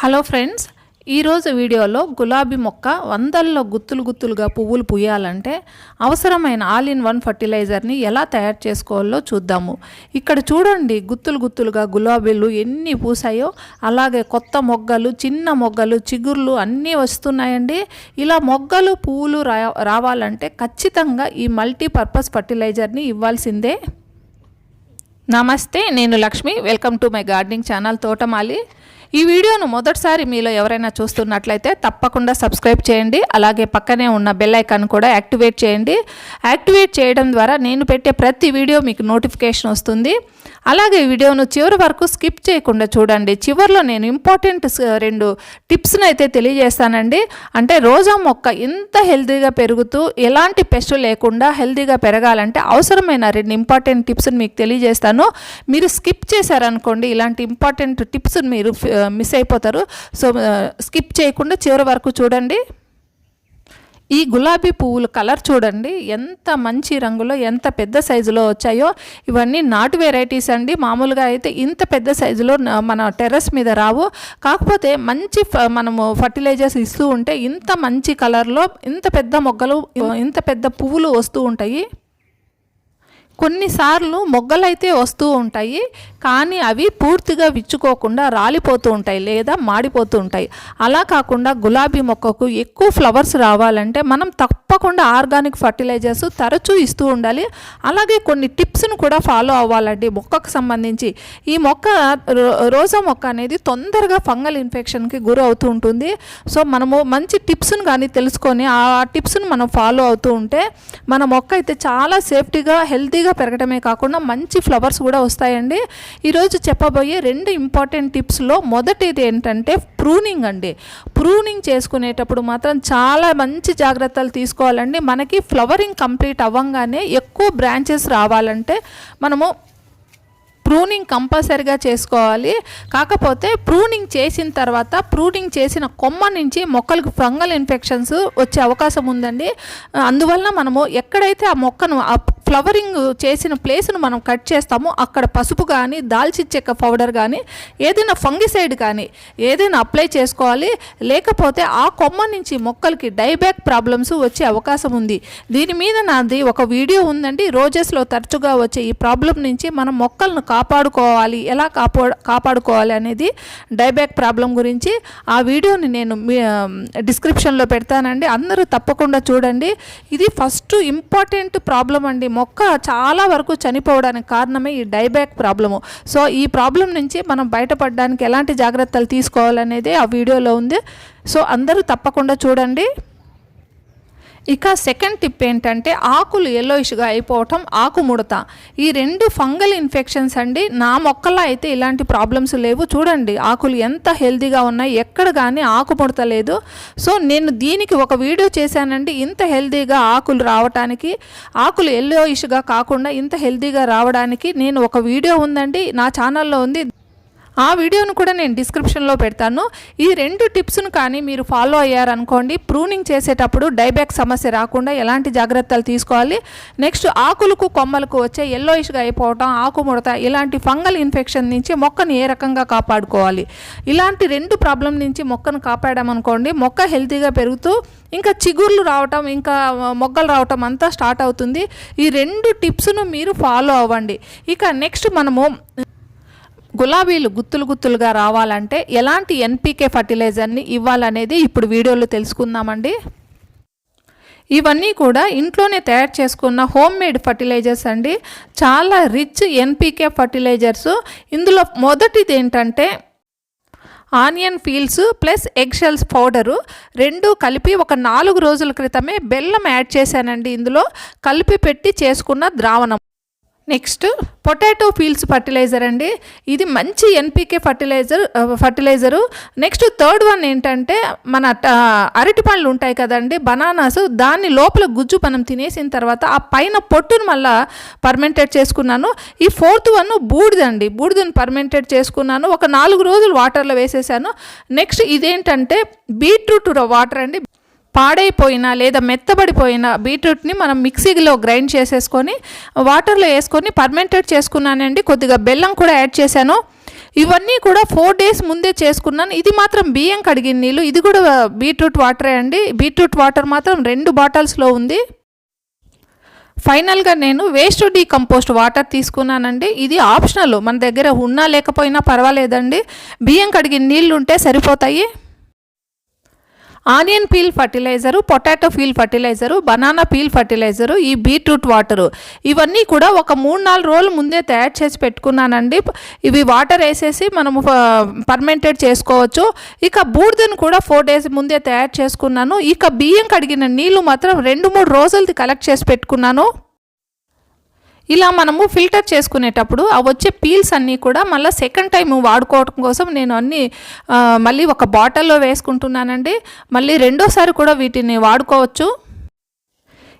Hello friends ఈరోజు వీడియోలో గులాబీ మొక్క వందల్లో గుత్తులు గుత్తులుగా పువ్వులు పూయాలంటే అవసరమైన ఆల్ ఇన్ వన్ ఫర్టిలైజర్ని ఎలా తయారు చేసుకోవాలో చూద్దాము. ఇక్కడ చూడండి గుత్తులు గుత్తులుగా గులాబీలు ఎన్ని పూసాయో అలాగే కొత్త మొగ్గలు చిన్న మొగ్గలు చిగుర్లు అన్నీ వస్తున్నాయండి. ఇలా మొగ్గలు పువ్వులు రా రావాలంటే ఖచ్చితంగా ఈ మల్టీపర్పస్ ఫర్టిలైజర్ని ఇవ్వాల్సిందే. నమస్తే నేను Lakshmi. Welcome to my gardening channel తోటమాలి ఈ వీడియోను మొదటిసారి మీలో ఎవరైనా చూస్తున్నట్లయితే తప్పకుండా సబ్స్క్రైబ్ చేయండి. అలాగే పక్కనే ఉన్న బెల్ ఐకాన్ కూడా యాక్టివేట్ చేయండి. యాక్టివేట్ చేయడం ద్వారా నేను పెట్టే ప్రతి వీడియో మీకు నోటిఫికేషన్ వస్తుంది. అలాగే వీడియోను చివరి వరకు స్కిప్ చేయకుండా చూడండి. చివరిలో నేను ఇంపార్టెంట్ రెండు టిప్స్ని అయితే తెలియజేస్తానండి. అంటే రోజా మొక్క ఎంత హెల్తీగా పెరుగుతూ ఎలాంటి పెస్ట్ లేకుండా హెల్తీగా పెరగాలంటే అవసరమైన రెండు ఇంపార్టెంట్ టిప్స్ని మీకు తెలియజేస్తాను. మీరు స్కిప్ చేశారనుకోండి ఇలాంటి ఇంపార్టెంట్ టిప్స్ మీరు మిస్ అయిపోతారు. సో స్కిప్ చేయకుండా చివరి వరకు చూడండి. ఈ గులాబీ పువ్వుల కలర్ చూడండి ఎంత మంచి రంగులో ఎంత పెద్ద సైజులో వచ్చాయో. ఇవన్నీ నాటు వెరైటీస్ అండి. మామూలుగా అయితే ఇంత పెద్ద సైజులో మన టెర్రస్ మీద రావు. కాకపోతే మంచి ఫ- మనము ఫర్టిలైజర్స్ ఇస్తూ ఉంటే ఇంత మంచి కలర్లో ఇంత పెద్ద మొగ్గలు ఇంత పెద్ద పువ్వులు వస్తూ ఉంటాయి. కొన్నిసార్లు మొగ్గలైతే వస్తూ ఉంటాయి. కానీ అవి పూర్తిగా విచ్చుకోకుండా రాలిపోతూ ఉంటాయి లేదా మాడిపోతూ ఉంటాయి. అలా కాకుండా గులాబీ మొక్కకు ఎక్కువ ఫ్లవర్స్ రావాలంటే మనం తప్పకుండా ఆర్గానిక్ ఫర్టిలైజర్స్ తరచూ ఇస్తూ ఉండాలి. అలాగే కొన్ని టిప్స్ను కూడా ఫాలో అవ్వాలండి మొక్కకు సంబంధించి. ఈ మొక్క రో- రోజా మొక్క అనేది తొందరగా ఫంగల్ ఇన్ఫెక్షన్కి గురి అవుతూ ఉంటుంది. సో మనము మంచి టిప్స్ను కానీ తెలుసుకొని ఆ టిప్స్ను మనం ఫాలో అవుతూ ఉంటే మన మొక్క అయితే చాలా సేఫ్టీగా హెల్తీగా పెరగడమే కాకుండా మంచి ఫ్లవర్స్ కూడా వస్తాయండి. ఈరోజు చెప్పబోయే రెండు ఇంపార్టెంట్ టిప్స్లో మొదటిది ఏంటంటే ప్రూనింగ్ అండి. ప్రూనింగ్ చేసుకునేటప్పుడు మాత్రం చాలా మంచి జాగ్రత్తలు తీసుకోవాలండి. మనకి ఫ్లవరింగ్ కంప్లీట్ అవ్వంగానే ఎక్కువ బ్రాంచెస్ రావాలంటే మనము ప్రూ ప్రూనింగ్ కంపల్సరిగా చేసుకోవాలి. కాకపోతే ప్రూనింగ్ చేసిన తర్వాత ప్రూనింగ్ చేసిన కొమ్మ నుంచి మొక్కలకు ఫంగల్ ఇన్ఫెక్షన్స్ వచ్చే అవకాశం ఉందండి. అందువలన మనము ఎక్కడైతే ఆ మొక్కను ఆ ఫ్లవరింగ్ చేసిన ప్లేస్ను మనం కట్ చేస్తామో అక్కడ పసుపు కానీ దాల్చి చెక్క పౌడర్ కానీ ఏదైనా ఫంగిసైడ్ కానీ ఏదైనా అప్లై చేసుకోవాలి. లేకపోతే ఆ కొమ్మ నుంచి మొక్కలకి డైబ్యాక్ ప్రాబ్లమ్స్ వచ్చే అవకాశం ఉంది. దీని మీద నాది ఒక వీడియో ఉందండి. రోజెస్లో తరచుగా వచ్చే ఈ ప్రాబ్లం నుంచి మనం మొక్కలను కాపాడుకోవాలి ఎలా కాపా కాపాడుకోవాలి అనేది డైబ్యాక్ ప్రాబ్లం గురించి ఆ వీడియోని నేను మీ డిస్క్రిప్షన్లో పెడతానండి. అందరూ తప్పకుండా చూడండి. ఇది ఫస్ట్ ఇంపార్టెంట్ ప్రాబ్లం అండి. మొక్క చాలా వరకు చనిపోవడానికి కారణమే ఈ డైబ్యాక్ ప్రాబ్లము. సో ఈ ప్రాబ్లం నుంచి మనం బయటపడడానికి ఎలాంటి జాగ్రత్తలు తీసుకోవాలనేది ఆ వీడియోలో ఉంది. సో అందరూ తప్పకుండా చూడండి. ఇక సెకండ్ టిప్ ఏంటంటే ఆకులు ఎల్లోయిష్గా అయిపోవటం ఆకుముడత. ఈ రెండు ఫంగల్ ఇన్ఫెక్షన్స్ అండి. నా మొక్కల్లో అయితే ఇలాంటి ప్రాబ్లమ్స్ లేవు. చూడండి ఆకులు ఎంత హెల్దీగా ఉన్నాయి. ఎక్కడ కానీ ఆకుముడత లేదు. సో నేను దీనికి ఒక వీడియో చేశానండి. ఇంత హెల్దీగా ఆకులు రావడానికి ఆకులు ఎల్లోయిష్గా కాకుండా ఇంత హెల్దీగా రావడానికి నేను ఒక వీడియో ఉందండి. నా ఛానల్లో ఉంది. ఆ వీడియోను కూడా నేను డిస్క్రిప్షన్లో పెడతాను. ఈ రెండు టిప్స్ను కానీ మీరు ఫాలో అయ్యారనుకోండి ప్రూనింగ్ చేసేటప్పుడు డైబ్యాక్ సమస్య రాకుండా ఎలాంటి జాగ్రత్తలు తీసుకోవాలి? నెక్స్ట్ ఆకులకు కొమ్మలకు వచ్చే ఎల్లోయిష్గా అయిపోవటం ఆకు ముడత ఇలాంటి ఫంగల్ ఇన్ఫెక్షన్ నుంచి మొక్కను ఏ రకంగా కాపాడుకోవాలి? ఇలాంటి రెండు ప్రాబ్లం నుంచి మొక్కను కాపాడామనుకోండి మొక్క హెల్తీగా పెరుగుతూ ఇంకా చిగుర్లు రావటం ఇంకా మొగ్గలు రావటం అంతా స్టార్ట్ అవుతుంది. ఈ రెండు టిప్స్ను మీరు ఫాలో అవ్వండి. ఇక నెక్స్ట్ మనము గులాబీలు గుత్తులు గుత్తులుగా రావాలంటే ఎలాంటి ఎన్పికే ఫర్టిలైజర్ని ఇవ్వాలనేది ఇప్పుడు వీడియోలో తెలుసుకుందామండి. ఇవన్నీ కూడా ఇంట్లోనే తయారు చేసుకున్న హోమ్ మేడ్ ఫర్టిలైజర్స్ అండి. చాలా రిచ్ ఎన్పికే ఫర్టిలైజర్స్. ఇందులో మొదటిది ఏంటంటే onion peels plus eggshells powder. రెండు కలిపి ఒక నాలుగు రోజుల క్రితమే బెల్లం యాడ్ చేశానండి ఇందులో. కలిపి పెట్టి చేసుకున్న ద్రావణం. నెక్స్ట్ పొటాటో పీల్స్ ఫర్టిలైజర్ అండి. ఇది మంచి NPK fertiliser fertiliser. Next third one ఏంటంటే మన అరటి పండ్లు ఉంటాయి కదండి బనానాస్. దాన్ని లోపల గుజ్జు మనం తినేసిన తర్వాత ఆ పైన పొట్టును మళ్ళా పర్మెంటెడ్ చేసుకున్నాను. ఈ ఫోర్త్ వన్ బూడిదండి బూడిదని పర్మెంటెడ్ చేసుకున్నాను. ఒక నాలుగు రోజులు వాటర్లో వేసేసాను. నెక్స్ట్ ఇదేంటంటే బీట్రూట్ వాటర్ అండి. పాడైపోయిన లేదా మెత్తబడిపోయిన బీట్రూట్ని మనం మిక్సీలో గ్రైండ్ చేసేసుకొని వాటర్లో వేసుకొని పర్మెంటెడ్ చేసుకున్నానండి. కొద్దిగా బెల్లం కూడా యాడ్ చేశాను. ఇవన్నీ కూడా ఫోర్ డేస్ ముందే చేసుకున్నాను. ఇది మాత్రం బియ్యం కడిగిన నీళ్ళు. ఇది కూడా బీట్రూట్ వాటరే అండి. బీట్రూట్ వాటర్ మాత్రం రెండు బాటిల్స్లో ఉంది. ఫైనల్గా నేను వేస్ట్ డీకంపోస్ట్ వాటర్ తీసుకున్నానండి. ఇది ఆప్షనల్. మన దగ్గర ఉన్నా లేకపోయినా పర్వాలేదండి. బియ్యం కడిగిన నీళ్ళు ఉంటే సరిపోతాయి. Onion peel fertilizer potato peel fertilizer banana peel fertilizer ఈ బీట్రూట్ వాటరు. ఇవన్నీ కూడా ఒక మూడు నాలుగు రోజులు ముందే తయారు చేసి పెట్టుకున్నానండి. ఇవి వాటర్ వేసేసి మనము పర్మెంటెడ్ చేసుకోవచ్చు. ఇక బూడిదను కూడా ఫోర్ డేస్ ముందే తయారు చేసుకున్నాను. ఇక బియ్యం కడిగిన నీళ్ళు మాత్రం రెండు మూడు రోజులది కలెక్ట్ చేసి పెట్టుకున్నాను. ఇలా మనము ఫిల్టర్ చేసుకునేటప్పుడు ఆ వచ్చే పీల్స్ అన్నీ కూడా మళ్ళీ సెకండ్ టైం వాడుకోవడం కోసం నేను అన్నీ మళ్ళీ ఒక బాటిల్లో వేసుకుంటున్నానండి. మళ్ళీ రెండోసారి కూడా వీటిని వాడుకోవచ్చు.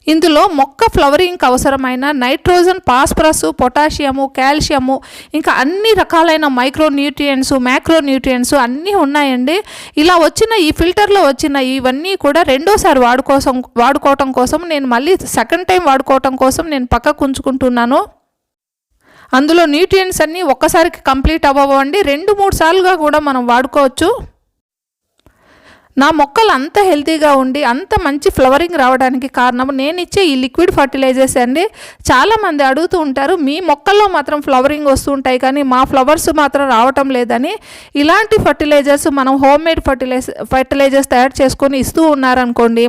ఇందులో మొక్క ఫ్లవరింగ్కి అవసరమైన నైట్రోజన్ పాస్పరస్ పొటాషియము కాల్షియము ఇంకా అన్ని రకాలైన మైక్రో న్యూట్రియంట్స్ మ్యాక్రో న్యూట్రియంట్స్ అన్నీ ఉన్నాయండి. ఇలా వచ్చిన ఈ ఫిల్టర్లో వచ్చిన ఇవన్నీ కూడా రెండోసారి వాడుకోసం వాడుకోవటం కోసం నేను మళ్ళీ సెకండ్ టైం వాడుకోవటం కోసం నేను పక్కకు ఉంచుకుంటున్నాను. అందులో న్యూట్రియంట్స్ అన్నీ ఒక్కసారికి కంప్లీట్ అవ్వవండి. రెండు మూడు సార్లుగా కూడా మనం వాడుకోవచ్చు. నా మొక్కలు అంత హెల్తీగా ఉండి అంత మంచి ఫ్లవరింగ్ రావడానికి కారణం నేను ఇచ్చే ఈ లిక్విడ్ ఫర్టిలైజర్స్ అండి. చాలామంది అడుగుతూ ఉంటారు మీ మొక్కల్లో మాత్రం ఫ్లవరింగ్ వస్తూ ఉంటాయి కానీ మా ఫ్లవర్స్ మాత్రం రావటం లేదని. ఇలాంటి ఫర్టిలైజర్స్ మనం హోమ్ మేడ్ ఫర్టిలైజ్ ఫర్టిలైజర్స్ తయారు చేసుకొని ఇస్తూ ఉన్నారనుకోండి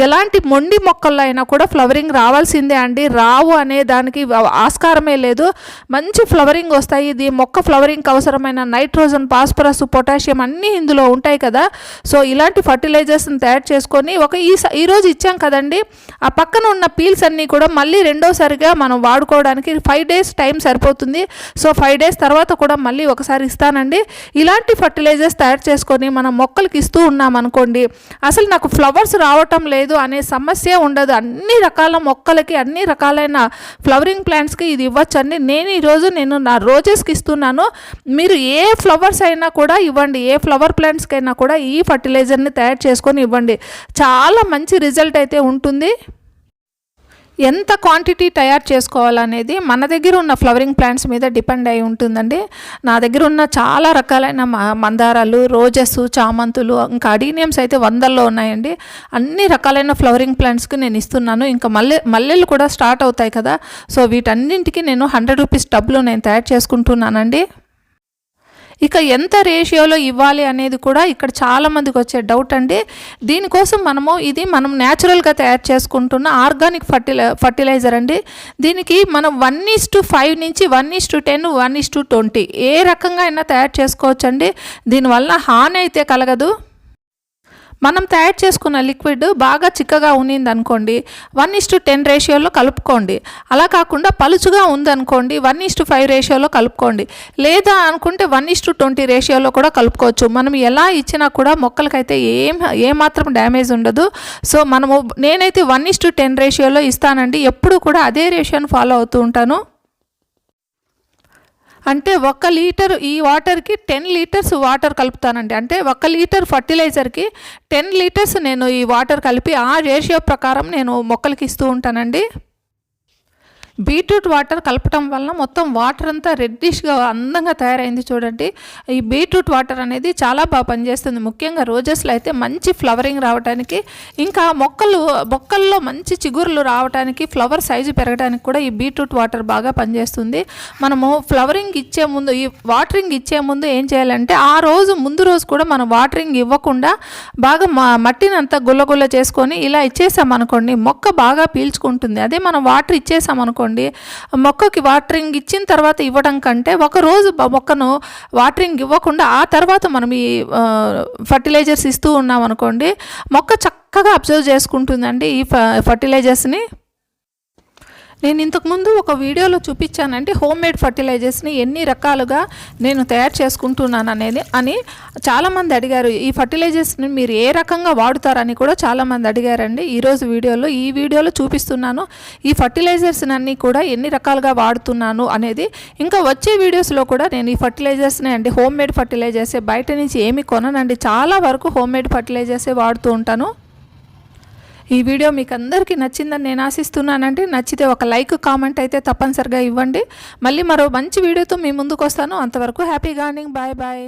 ఎలాంటి మొండి మొక్కల్లో అయినా కూడా ఫ్లవరింగ్ రావాల్సిందే అండి. రావు అనే దానికి ఆస్కారమే లేదు. మంచి ఫ్లవరింగ్ వస్తాయి. ఇది మొక్క ఫ్లవరింగ్కి అవసరమైన నైట్రోజన్ ఫాస్ఫరస్ పొటాషియం అన్నీ ఇందులో ఉంటాయి కదా. సో ఇలాంటి ఫర్టిలైజర్స్ని తయారు చేసుకొని ఒక ఈ స- ఈరోజు ఇచ్చాం కదండి. ఆ పక్కన ఉన్న పీల్స్ అన్నీ కూడా మళ్ళీ రెండోసారిగా మనం వాడుకోవడానికి ఫైవ్ డేస్ టైం సరిపోతుంది. సో ఫైవ్ డేస్ తర్వాత కూడా మళ్ళీ ఒకసారి ఇస్తానండి. ఇలాంటి ఫర్టిలైజర్స్ తయారు చేసుకొని మనం మొక్కలకి ఇస్తూ ఉన్నాం అనుకోండి అసలు నాకు ఫ్లవర్స్ రావటం లేదు. అనే సమస్య ఉండదు. అన్ని రకాల మొక్కలకి అన్ని రకాలైన ఫ్లవరింగ్ ప్లాంట్స్కి ఇది ఇవ్వచ్చండి. నేను ఈరోజు నేను నా రోజెస్కి ఇస్తున్నాను. మీరు ఏ ఫ్లవర్స్ అయినా కూడా ఇవ్వండి. ఏ ఫ్లవర్ ప్లాంట్స్కి అయినా కూడా ఈ ఫర్టిలైజర్ని తయారు చేసుకొని ఇవ్వండి. చాలా మంచి రిజల్ట్ అయితే ఉంటుంది. ఎంత క్వాంటిటీ తయారు చేసుకోవాలనేది మన దగ్గర ఉన్న ఫ్లవరింగ్ ప్లాంట్స్ మీద డిపెండ్ అయి ఉంటుందండి. నా దగ్గర ఉన్న చాలా రకాలైన మ- మందారాలు రోజెస్ చామంతులు ఇంకా అడీనియమ్స్ అయితే వందల్లో ఉన్నాయండి. అన్ని రకాలైన ఫ్లవరింగ్ ప్లాంట్స్కి నేను ఇస్తున్నాను. ఇంకా మల్లె మల్లెలు కూడా స్టార్ట్ అవుతాయి కదా. సో వీటన్నింటికి నేను హండ్రెడ్ రూపీస్ డబ్బులు నేను తయారు చేసుకుంటున్నానండి. ఇక ఎంత రేషియోలో ఇవ్వాలి అనేది కూడా ఇక్కడ చాలామందికి వచ్చే డౌట్ అండి. దీనికోసం మనము ఇది మనం న్యాచురల్గా తయారు చేసుకుంటున్న ఆర్గానిక్ ఫర్టిలై ఫర్టిలైజర్ అండి. దీనికి మనం వన్ ఈస్ టు ఫైవ్ నుంచి one is to ten one is to twenty ఏ రకంగా అయినా తయారు చేసుకోవచ్చండి. దీనివల్ల హాని అయితే కలగదు. మనం తయారు చేసుకున్న లిక్విడ్ బాగా చిక్కగా ఉన్నింది అనుకోండి వన్ ఇస్టు టెన్ రేషియోలో కలుపుకోండి. అలా కాకుండా పలుచుగా ఉందనుకోండి వన్ ఇస్టు ఫైవ్ రేషియోలో కలుపుకోండి. లేదా అనుకుంటే వన్ ఇస్ టు ట్వంటీ రేషియోలో కూడా కలుపుకోవచ్చు. మనం ఎలా ఇచ్చినా కూడా మొక్కలకైతే ఏం ఏమాత్రం డ్యామేజ్ ఉండదు. సో మనము నేనైతే వన్ ఇస్టు టెన్ రేషియోలో ఇస్తానండి. ఎప్పుడు కూడా అదే రేషియోని ఫాలో అవుతూ ఉంటాను. అంటే ఒక లీటర్ ఈ వాటర్కి టెన్ లీటర్స్ వాటర్ కలుపుతానండి. అంటే ఒక లీటర్ ఫర్టిలైజర్కి టెన్ లీటర్స్ నేను ఈ వాటర్ కలిపి ఆ రేషియో ప్రకారం నేను మొక్కలకి ఇస్తూ ఉంటానండి. బీట్రూట్ వాటర్ కలపటం వల్ల మొత్తం వాటర్ అంతా రెడ్డిష్గా అందంగా తయారైంది చూడండి. ఈ బీట్రూట్ వాటర్ అనేది చాలా బాగా పనిచేస్తుంది. ముఖ్యంగా రోజెస్లో అయితే మంచి ఫ్లవరింగ్ రావడానికి ఇంకా మొక్కలు మొక్కల్లో మంచి చిగురులు రావడానికి ఫ్లవర్ సైజు పెరగడానికి కూడా ఈ బీట్రూట్ వాటర్ బాగా పనిచేస్తుంది. మనము ఫ్లవరింగ్ ఇచ్చే ముందు ఈ వాటరింగ్ ఇచ్చే ముందు ఏం చేయాలంటే ఆ రోజు ముందు రోజు కూడా మనం వాటరింగ్ ఇవ్వకుండా బాగా మట్టిని అంతా గుల్లగుల్ల చేసుకొని ఇలా ఇచ్చేసామనుకోండి మొక్క బాగా పీల్చుకుంటుంది. అదే మనం వాటర్ ఇచ్చేసామనుకోండి మొక్కకి వాటరింగ్ ఇచ్చిన తర్వాత ఇవ్వడం కంటే ఒక రోజు మొక్కను వాటరింగ్ ఇవ్వకుండా ఆ తర్వాత మనం ఈ ఫర్టిలైజర్స్ ఇస్తూ ఉన్నాం అనుకోండి మొక్క చక్కగా అబ్జర్వ్ చేసుకుంటుందండి ఈ ఫర్టిలైజర్స్ని. నేను ఇంతకుముందు ఒక వీడియోలో చూపించానంటే హోమ్ మేడ్ ఫర్టిలైజర్స్ని ఎన్ని రకాలుగా నేను తయారు చేసుకుంటున్నాను అనేది అని చాలామంది అడిగారు. ఈ ఫర్టిలైజర్స్ని మీరు ఏ రకంగా వాడుతారని కూడా చాలామంది అడిగారండి. ఈరోజు వీడియోలో ఈ వీడియోలో చూపిస్తున్నాను. ఈ ఫర్టిలైజర్స్ అన్నీ కూడా ఎన్ని రకాలుగా వాడుతున్నాను అనేది. ఇంకా వచ్చే వీడియోస్లో కూడా నేను ఈ ఫర్టిలైజర్స్ని అండి హోమ్ మేడ్ ఫర్టిలైజర్సే బయట నుంచి ఏమి కొననండి. చాలా వరకు హోమ్ మేడ్ ఫర్టిలైజర్సే వాడుతూ ఉంటాను. ఈ వీడియో మీకు అందరికీ నచ్చిందని నేను ఆశిస్తున్నానంటే నచ్చితే ఒక లైక్ కామెంట్ అయితే తప్పనిసరిగా ఇవ్వండి. మళ్ళీ మరో మంచి వీడియోతో మీ ముందుకు వస్తాను అంతవరకు హ్యాపీ గార్నింగ్ బాయ్ బాయ్.